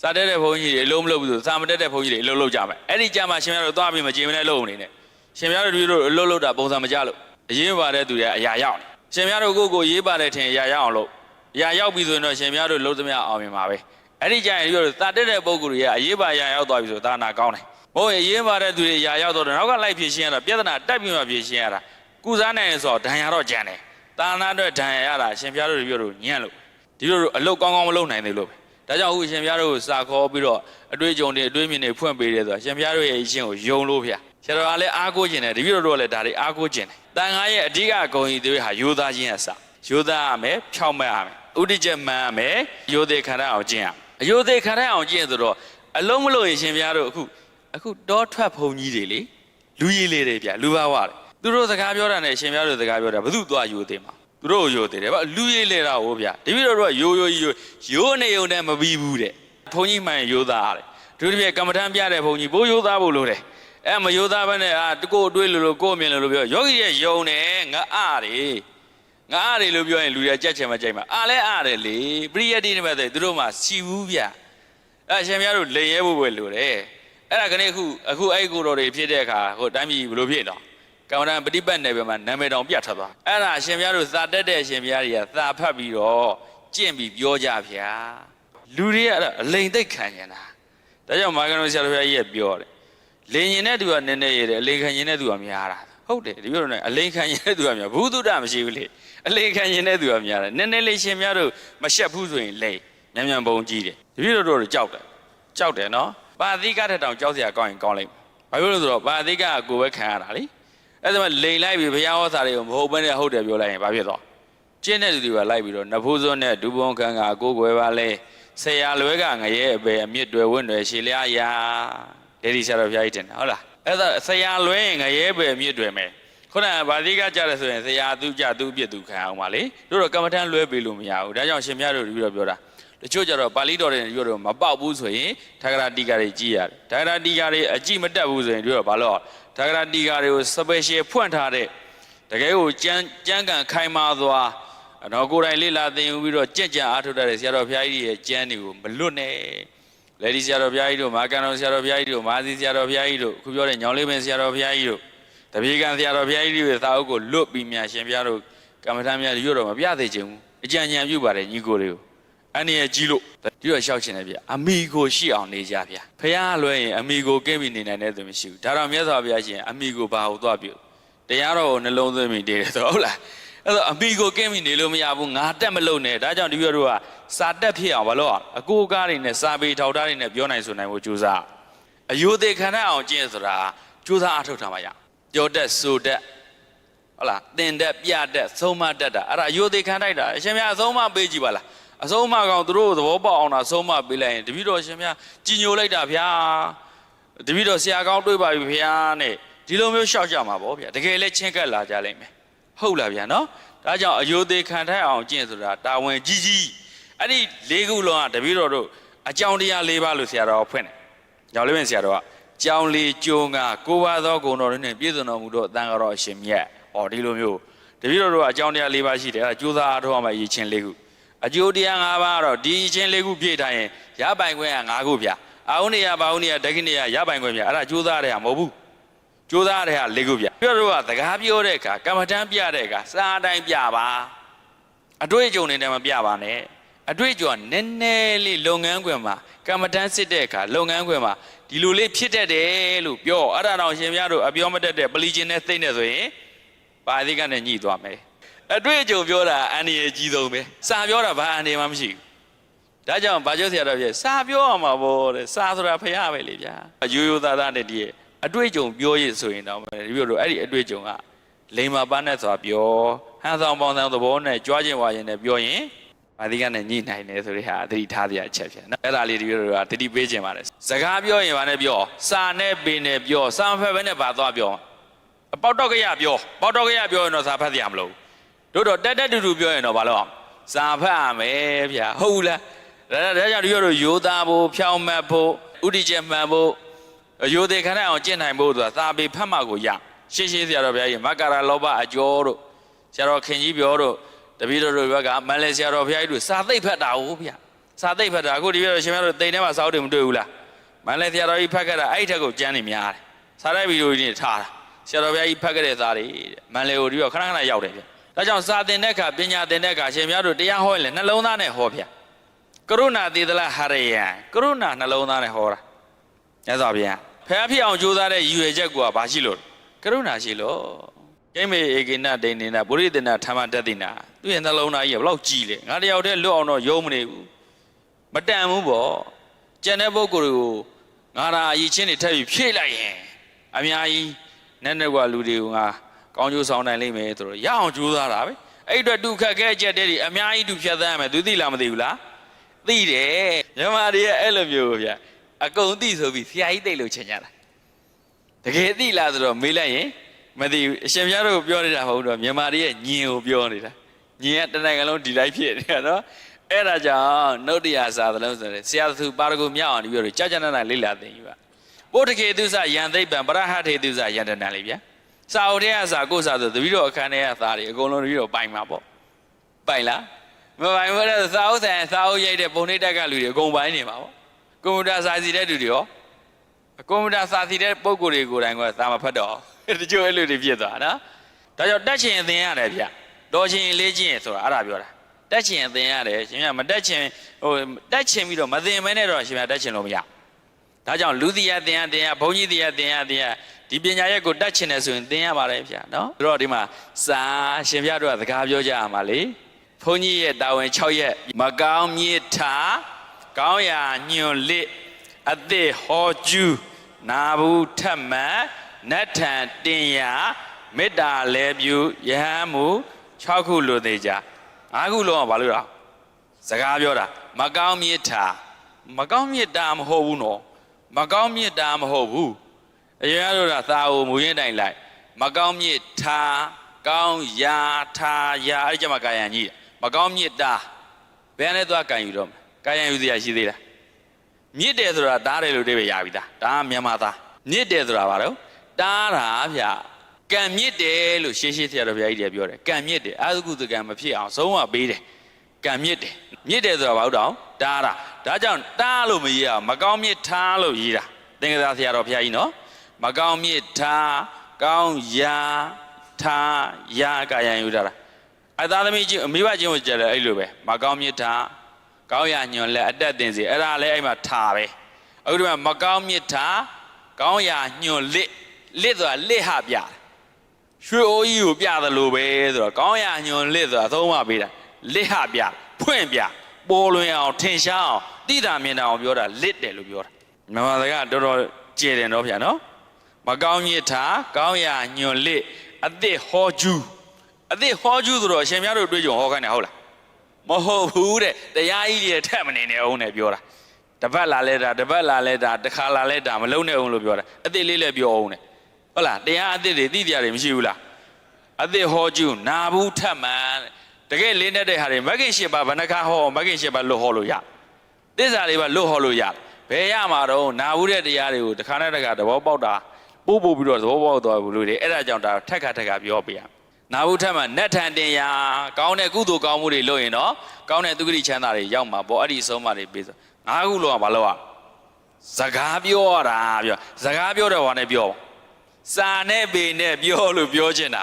စာတက်တဲ့ဘုန်းကြီးတွေအလုံးမလုပ်ဘူးဆိုစာမတက်တဲ့ဘုန်းကြီးတွေအလုံးလုပ်ကြမယ်အဲ့ဒီကြမှာရှင်များတို့သွားပြီးမကြင်မနဲ့လုပ်နေနဲ့ရှင်များတို့ဒီလိုအလုံးလုပ်တာပုံစံမကြလို့အရေးပါတဲ့သူတွေကအရာရောက်နေရှင်များတို့ကိုယ့်ကိုရေးပါတယ်ထင်အရာရောက်အောင်လုပ်အရာရောက်ပြီဆိုရင်တော့ရှင်များတို့လုံးသမျှအောင်မြင်ပါပဲအဲ့ဒီကြရင်ဒီလိုစာတက်တဲ့ပုံကိုယ်တွေကအရေးပါအရာရောက်သွားပြီဆိုသာနာကောင်းတယ်ဘုန်းကြီးအရေးပါတဲ့သူတွေအရာရောက်တော့နောက်ကလိုက်ဖြစ်ရှင်းရတာပြဿနာတက်ပြီးမှဖြစ်ရှင်းရတာကုစားနိုင်ရင်ဆိုတော့ဒဏ်ရာတော့ကြံတယ်သာနာအတွက်ဒဏ်ရာရတာရှင်များတို့ပြောလို့ညံ့လို့ဒီလိုအလုတ်ကောင်းကောင်းမလုပ်နိုင်သေးလို့ပဲ ဒါကြောင့်အခုရှင်ဘုရားတို့ကိုစာခေါ်ပြီးတော့အတွေ့အကြုံတွေအတွေ့အမြင်တွေဖွင့်ပေးတယ်ဆိုတာရှင်ဘုရားတို့ရဲ့အရှင်ကိုယုံလို့ဗျာဆရာတော်ကလည်းအားကိုးခြင်းတယ်တပည့်တော်တို့ကလည်းဒါတွေအားကိုးခြင်းတယ်တန်ခါရဲ့အဓိကအကုန်ကြီးတွေဟာယောသားချင်းအစယောသားရမယ်ဖြောင်းမတ်ရမယ်ဥဒိချက်မှန်ရမယ်ယောသေးခန္ဓာအောင်ကျင့်ရမယ်အယောသေးခန္ဓာအောင်ကျင့်ဆိုတော့အလုံးမလို့ရင်ရှင်ဘုရားတို့အခုအခုတောထွက်ဖုံကြီးတွေလေလူကြီးလေးတွေဗျာလူဘာဝတွေသူတို့စကားပြောတာနဲ့ရှင်ဘုရားတို့စကားပြောတာဘယ်သူသွားယောသေးမှာ သူတို့ကိုယိုသေးတယ်ဗျလူရိပ်လေတာဟိုဗျတပည့်တော်တို့ကယိုယိုကြီးယိုယိုနေုံနဲ့မပြီးဘူးတဲ့ဘုန်းကြီးမှန်ယိုသားရတယ်သူတို့ပြကမ္မထမ်းပြတဲ့ဘုန်းကြီးဘိုးယိုသားဖို့လို့တယ်အဲမယိုသားဘဲနဲ့အာကိုယ်တွေးလို့လို့ကိုယ်မြင်လို့လို့ပြောယောဂီရဲ့ယုံတယ်ငါအားတယ်ငါအားတယ်လို့ပြောရင်လူတွေကြက်ချင်မကြိုက်မှာအားလဲအားတယ်လေပရိယတ်တိနဲ့ပဲသူတို့မှစီဘူးဗျအဲရှင်များတို့လိန်ရဲဖို့ပဲလို့တယ်အဲ့ဒါကနေအခုအခုအဲ့ကိုတော်တွေဖြစ်တဲ့အခါဟိုတိုင်းပြည်ဘယ်လိုဖြစ်တော့ ကမ္မဋ္ဌာန်းပฏิပတ်နယ်ပယ်မှာနာမည်တောင်ပြတ်ထွက်သွားအဲ့ဒါအရှင်ဘုရားတို့သာတက်တဲ့အရှင်ဘုရားတွေကသာဖတ်ပြီးတော့ကျင့်ပြီးပြောကြဗျာလူတွေကတော့အလိန်သိက်ခံနေတာဒါကြောင့်မာဂနုဆရာတော်ဘုရားကြီးကပြောတယ်လင်ရင်တဲ့သူကနည်းနည်းရတယ်အလိန်ခံရင်တဲ့သူကများတာဟုတ်တယ်ဒီပြောတော့အလိန်ခံရင်တဲ့သူကများဘူးတုဒ္ဒမရှိဘူးလေအလိန်ခံရင်တဲ့သူကများတယ်နည်းနည်းလေးရှင်ဘုရားတို့မရှက်ဘူးဆိုရင်လိန်မြန်မြန်ပုံကြီးတယ်ဒီပြောတော့ကြောက်တယ်ကြောက်တယ်နော်ပါတိကတဲ့တောင်ကြောက်စရာကောင်းရင်ကောင်းလိုက်ဘာဖြစ်လို့လဲဆိုတော့ပါတိကကကိုယ်ပဲခံရတာလေ အဲ့ဒါမှလိန်လိုက်ပြီးဘုရားဟောစာတွေကိုမဟုတ်ဘဲနဲ့ဟုတ်တယ်ပြောလိုက်ရင်ဘာဖြစ်သွားကျင့်တဲ့လူတွေကလိုက်ပြီးတော့နဖူးစွန်းနဲ့ဒူပုံခံကကိုယ်ွယ်ပါလဲဆရာလွဲကငရဲအပေအမြင့်တွေဝင့်တွေရှည်လျားရာဒေဒီဆရာတော်ဘုရားကြီးတင်တယ်ဟုတ်လားအဲ့ဒါဆရာလွဲရင်ငရဲအပေအမြင့်တွေမယ်ခုနကဗာတိကကြတယ်ဆိုရင်ဆရာသူကြသူပြစ်သူခံအောင်ပါလေတို့တော့ကမ္မထမ်းလွဲပေးလို့မရဘူးဒါကြောင့်ရှင်မြတ်တို့ပြီးတော့ပြောတာ တချို့ကြတော့ပါဠိတော်တွေပြောတော့မပေါက်ဘူးဆိုရင်ထာဂရတိကာတွေကြည်ရတယ်ထာဂရတိကာတွေအကြည့်မတက်ဘူးဆိုရင်တို့တော့ဘာလို့ဒါကရာတီကာတွေကိုစပယ်ရှယ်ဖွင့်ထားတဲ့တကယ်ကိုကြမ်းကြမ်းကန်ခိုင်မာသွားတော့ကိုယ်တိုင်လေ့လာသင်ယူပြီးတော့ကြက်ကြအားထုတ်တတ်တဲ့ဆရာတော်ဘုရားကြီးရဲ့ကျမ်းတွေကိုမလွတ်နဲ့လေဒီဆရာတော်ဘုရားကြီးတို့မာကန်တော်ဆရာတော်ဘုရားကြီးတို့မာစီဆရာတော်ဘုရားကြီးတို့အခုပြောတဲ့ညောင်လေးပင်ဆရာတော်ဘုရားကြီးတို့တပည့်ကံဆရာတော်ဘုရားကြီးတို့ရဲ့သာအုပ်ကိုလွတ်ပြီးများရှင်ဘုရားတို့ကမ္မထာများရွတ်တော့မပြသေးချင်ဘူးအကြံဉာဏ်ပြုပါတယ်ညီကိုတွေကို အနေရကြီးလို့ဒီတော့ရှောက်ရှင်တယ်ဗျအမိကိုရှိအောင်နေကြဗျဖះလွဲရင်အမိကိုကင်းပြီးနေနိုင်တဲ့သူမရှိဘူးဒါတော့မြတ်စွာဘုရားရှင်အမိကိုဘာဟုတ်သွားပြုတရားတော်ကိုနှလုံးသွင်းပြီးနေတယ်ဆိုဟုတ်လားအဲ့တော့အမိကိုကင်းပြီးနေလို့မရဘူးငါတက်မလို့နဲ့ဒါကြောင့်ဒီပြောတို့ကစာတက်ဖြစ်အောင်ဘာလို့အကိုကားတွေနဲ့စာပေထောက်ထားတွေနဲ့ပြောနိုင်ဆိုနိုင်ဖို့ကြိုးစားအယုသေးခန္ဓာအောင်ကျင့်ဆိုတာကြိုးစားအထောက်ထားမှရကြောတက်ဆိုတက်ဟုတ်လားတင်တက်ပြတက်သုံးမတက်တာအဲ့ဒါအယုသေးခန္ဓာတာအရှင်မြတ်အဆုံးမပေးကြည့်ပါလား အဆုံးအမကောင်သူတို့သဘောပေါက်အောင်တာဆုံးမပေးလိုက်ရင်တပည့်တော်ရှင်များကြည်ညိုလိုက်တာဗျာတပည့်တော်ဆရာကောင်းတွေးပါပြီဗျာနဲ့ဒီလိုမျိုးရှောက်ကြမှာပေါ့ဗျာတကယ်လဲချင်းကပ်လာကြလိမ့်မယ်ဟုတ်လားဗျာနော်ဒါကြောင့်အယုသေးခံထိုက်အောင်ကျင့်ဆိုတာတာဝန်ကြီးကြီးအဲ့ဒီ၄ခုလုံးကတပည့်တော်တို့အကြောင်းတရား၄ပါးလို့ဆရာတော်ကဖွင့်တယ်ကြောင်လေးပင်ဆရာတော်ကကြောင်လေးကျိုးငါကိုးပါးသောဂုဏ်တော်တွေနဲ့ပြည့်စုံတော်မူသောအတန်တော်အရှင်မြတ်ဟောဒီလိုမျိုးတပည့်တော်တို့ကအကြောင်းတရား၄ပါးရှိတယ်အဲဒါကြိုးစားအားထုတ်အောင်မှရည်ချင်း၄ခု အကျိုးတရား၅ပါးကတော့ဒီအချင်းလေးခုပြည့်ထားရင်ရပိုင်ခွင့်က၅ခုဗျအာဟုနေယဘာဟုနေယဒခိနေယရပိုင်ခွင့်ဗျအဲ့ဒါကြိုးစားရတဲ့ဟာမဟုတ်ဘူးကြိုးစားရတဲ့ဟာ၄ခုဗျပြောတော့ကစကားပြောတဲ့အခါကမ္မထမ်းပြတဲ့အခါစာအတိုင်းပြပါအတွေ့အကြုံတွေနဲ့မပြပါနဲ့အတွေ့အကြုံကနည်းနည်းလေးလုပ်ငန်းခွင်မှာကမ္မထမ်းစစ်တဲ့အခါလုပ်ငန်းခွင်မှာဒီလိုလေးဖြစ်တတ်တယ်လို့ပြောအဲ့ဒါတော့ရှင်များတို့အပြောမတတ်တဲ့ပလီချင်းနဲ့သိမ့်နေဆိုရင်ပါဠိကနဲ့ညှိသွားမယ် အတွေ့အကြုံပြောတာအန္တရာယ်ကြီးဆုံးပဲစာပြောတာဘာအန္တရာယ်မှမရှိဘူးဒါကြောင့်ဘာကျုပ်ဆရာတော်ပြစာပြောရမှာပေါ့တဲ့စာဆိုတာဖရားပဲလေဗျာရိုးရိုးသားသားနဲ့တည်းအတွေ့အကြုံပြောရဆိုရင်တော့ဒီလိုလိုအဲ့ဒီအတွေ့အကြုံကလိမ္မာပန်းနဲ့ဆိုတာပြောဟန်ဆောင်ပေါင်းဆောင်သဘောနဲ့ကြွားခြင်းဝါခြင်းနဲ့ပြောရင်ဘာဒီကနဲ့ညှိနိုင်တယ်ဆိုတဲ့ဟာသတိထားစရာအချက်ဖြစ်နော်အဲ့ဒါလေးဒီလိုလိုကသတိပေးခြင်းပါတယ်စကားပြောရင်ဘာနဲ့ပြောစာနဲ့ပင်နဲ့ပြောစာမဖက်ဘဲနဲ့ဘာသွားပြောအပေါက်တော့ကြရပြောပေါက်တော့ကြရပြောရင်တော့စာဖတ်စရာမလိုဘူး တို့တော့တက်တက်တူတူပြောရင်တော့ဘာလို့အောင်စာဖတ်ရမယ်ဗျာဟုတ်လားဒါဒါကြောင့်ဒီလိုရိုးသားဖို့ဖြောင်းမတ်ဖို့ဥဒိချက်မှန်ဖို့ရိုးသေးခဏအောင်ကျင့်နိုင်ဖို့ဆိုတာသာပေဖတ်မှကိုရရှေးရှေးဆရာတော်ဘုရားကြီးမက္ကရာလောဘအကျော်တို့ဆရာတော်ခင်ကြီးပြောတို့တပည့်တော်တို့ဘက်ကမလဲဆရာတော်ဘုရားကြီးတို့စာသိပ်ဖတ်တာဟုတ်ဗျာစာသိပ်ဖတ်တာအခုဒီပြတော့ရှင်များတို့တိမ်ထဲမှာစာအုပ်တွေမတွေ့ဘူးလားမန္တလေးဆရာတော်ကြီးဖတ်ခဲ့တာအဲ့ဒီထက်ကိုကျမ်းနေများတယ်စာရိုက်ဗီဒီယိုကြီးတွေထားတာဆရာတော်ဘုရားကြီးဖတ်ခဲ့တဲ့စာတွေတဲ့မန္တလေးကိုဒီတော့ခဏခဏရောက်တယ်ဗျ ဒါကြောင့်စာသင်တဲ့အခါပညာသင်တဲ့အခါရှင်များတို့တရားဟောရင်လည်းနှလုံးသားနဲ့ဟောဗျကရုဏာသေသလဟရယံကရုဏာနှလုံးသားနဲ့ဟောတာညသောဗျာဖះဖြစ်အောင်ကြိုးစားတဲ့ရည်ရွယ်ချက်ကဘာရှိလို့ကရုဏာရှိလို့ကိမေဧကိနဒိနေနပုရိသေနဓမ္မတတိနာသူ့ရဲ့နှလုံးသားကြီးကဘလောက်ကြီးလဲငါတယောက်တည်းလွတ်အောင်တော့ယုံမနေဘူးမတန်ဘူးပေါ့ကျန်တဲ့ပုဂ္ဂိုလ်တွေကိုငါရာအရေးချင်းတွေထပ်ပြီးဖြည့်လိုက်ရင်အများကြီးနဲ့နဲ့ကလူတွေကိုငါ ကောင်းကျိုးဆောင်နိုင်လိမ့်မယ်ဆိုတော့ရအောင်ကြိုးစားတာပဲအဲ့အတွက်ဒုက္ခခဲအကျက်တဲ့တွေအများကြီးဒုဖြတ်သန်းရမယ်သူသိလားမသိဘူးလားသိတယ်ညီမတွေရဲ့အဲ့လိုမျိုးဗျအကုန်သိဆိုပြီးဆရာကြီးတိတ်လို့ချင်ကြတာတကယ်သိလားဆိုတော့မေးလိုက်ရင်မသိဘူးအရှင်ပြားတို့ပြောနေတာမဟုတ်တော့မြန်မာတွေရဲ့ညင်ကိုပြောနေတာညင်ကတနိုင်ငံလုံးဒီတိုင်းဖြစ်နေတာနော်အဲ့ဒါကြောင့်နှုတ်တရားစာသလုံးဆိုတယ်ဆရာသူပါရဂုမြောက်အောင်ဒီပြောတယ်ကြာကြာနာနာလေးလာသိယူပါပုတ္တကေသူစယံသိပ္ပံပရဟထေသူစယံတဏလေးဗျာ စာအုပ်ထဲကစာကိုယ်စာဆိုတပည့်တော်အခန်းထဲကသားတွေအကုန်လုံးတပည့်တော်ပိုင်မှာပေါ့ပိုင်လားမပိုင်ဘူးတဲ့စာအုပ်ဆိုင်စာအုပ်ရိုက်တဲ့ပုံနှိပ်တက်ကလူတွေအကုန်ပိုင်နေမှာပေါ့ကွန်ပျူတာစာစီတဲ့လူတွေရောကွန်ပျူတာစာသီတဲ့ပုံကိုယ်တွေကိုယ်တိုင်ကသာမဖတ်တော့တချို့အဲ့လိုတွေဖြစ်သွားနော်ဒါကြောင့်တက်ချင်သင်ရတယ်ဗျတော်ချင်လေးချင်ဆိုတာအဲ့ဒါပြောတာတက်ချင်သင်ရတယ်ရှင်ကမတက်ချင်ဟိုတက်ချင်ပြီးတော့မသင်မဲနဲ့တော့ရှင်ကတက်ချင်လို့မရဒါကြောင့်လူသီယသင်ရသင်ရဘုန်းကြီးသီယသင်ရသင်ရ ဒီပညာရက်ကိုတက်ချင်တယ်ဆိုရင်သင်ရပါတယ်ဗျနော်ပြီးတော့ဒီမှာစာရှင်ပြတို့ကစကားပြောကြရမှာလေဘုန်းကြီးရဲ့တာဝန်6ရက်မကောင်းမြစ်ထာကောင်းရာညွန်လစ်အသစ်ဟောကျူးနာဘူးထက်မှန်နတ်ထံတင်ရမေတ္တာလဲပြူယဟန်မူ6ခုလိုသေးကြ5ခုလုံးကဘာလို့လဲစကားပြောတာမကောင်းမြစ်တာမကောင်းမြစ်တာမဟုတ်ဘူးနော်မကောင်းမြစ်တာမဟုတ်ဘူး အရင်ကလို့တာသာအိုမူရင်းတိုင်လိုက်မကောင်းမြစ်တာကောင်းရာထာရာအဲ့ဒီကျမှကာယံကြီးတယ်မကောင်းမြစ်တာဘယ်နဲ့သွားကံယူတော့မလဲကာယံယူစရာရှိသေးလားမြစ်တယ်ဆိုတာတားတယ်လို့အဓိပ္ပာယ်ရပြီသားဒါကမြန်မာသားမြစ်တယ်ဆိုတာဘာလို့တားတာဗျကံမြစ်တယ်လို့ရှေးရှေးဆရာတော်ဘုရားကြီးတွေပြောတယ်ကံမြစ်တယ်အာသုကုသကံမဖြစ်အောင်ဆုံးမပေးတယ်ကံမြစ်တယ်မြစ်တယ်ဆိုတာဘာလို့တောင်တားတာဒါကြောင့်တားလို့မရေးအောင်မကောင်းမြစ်ထားလို့ရေးတာသင်္ကသာဆရာတော်ဘုရားကြီးနော် မကောင်းမြစ်ထားကောင်းရာထားရာကာယံယူတာလားအသားသမီးချင်းမိဘချင်းကိုကြတယ်အဲ့လိုပဲမကောင်းမြစ်ထားကောင်းရညွန်လက်အတက်တင်စီအဲ့ဒါလည်းအဲ့မှာထားပဲအခုဒီမှာမကောင်းမြစ်ထားကောင်းရညွန်လစ်လစ်ဆိုတာလစ်ဟပြတယ်ရွှေအိုးကြီးကိုပြသလိုပဲဆိုတော့ကောင်းရညွန်လစ်ဆိုတာသုံးမပေးတာလစ်ဟပြဖွင့်ပြပေါ်လွင်အောင်ထင်ရှားအောင်တိတာမြင်တာအောင်ပြောတာလစ်တယ်လို့ပြောတာမြန်မာစကားတော်တော်ကျယ်တယ်တော့ဗျာနော် မကောင်းမြစ်ထားကောင်းရညွန်လစ်အသစ်ဟောကျူးအသစ်ဟောကျူးဆိုတော့အရှင်များတို့တွေ့ကြုံဟောခိုင်းတယ်ဟုတ်လားမဟုတ်ဘူးတဲ့တရားကြီးတွေထက်မနေနဲ့အောင်နဲ့ပြောတာတပတ်လာလဲတာတပတ်လာလဲတာတစ်ခါလာလဲတာမလုံးနဲ့အောင်လို့ပြောတာအစ်စ်လေးလည်းပြောအောင်နဲ့ဟုတ်လားတရားအစ်စ်တွေသိတရားတွေမရှိဘူးလားအစ်စ်ဟောကျူးနာဘူးထက်မှန်တကယ်လေးနေတဲ့ဟာတွေမဂ္ဂင်၈ပါးဘဏ္ဍခါဟောမဂ္ဂင်၈ပါးလွတ်ဟောလို့ရသစ္စာတွေပါလွတ်ဟောလို့ရဘယ်ရမှာတော့နာဘူးတဲ့တရားတွေကိုတစ်ခါနဲ့တစ်ခါသဘောပေါက်တာ ပို့ပို့ပြီးတော့သဘောပေါက်သွားဘူးလို့လေအဲ့ဒါကြောင့်ဒါထက်ခါထက်ခါပြောပြရမယ်နာဘူးထက်မှနတ်ထန်တင်ရာကောင်းတဲ့ကုသိုလ်ကောင်းမှုတွေလုပ်ရင်တော့ကောင်းတဲ့သူဂတိချမ်းသာတွေရောက်မှာပေါ့အဲ့ဒီဆုံးမတွေပေးဆိုငါးခုလုံးကဘာလို့อ่ะစကားပြောရတာပြောစကားပြောတဲ့ဟောနဲ့ပြောစာနဲ့ပေနဲ့ပြောလို့ပြောချင်တာ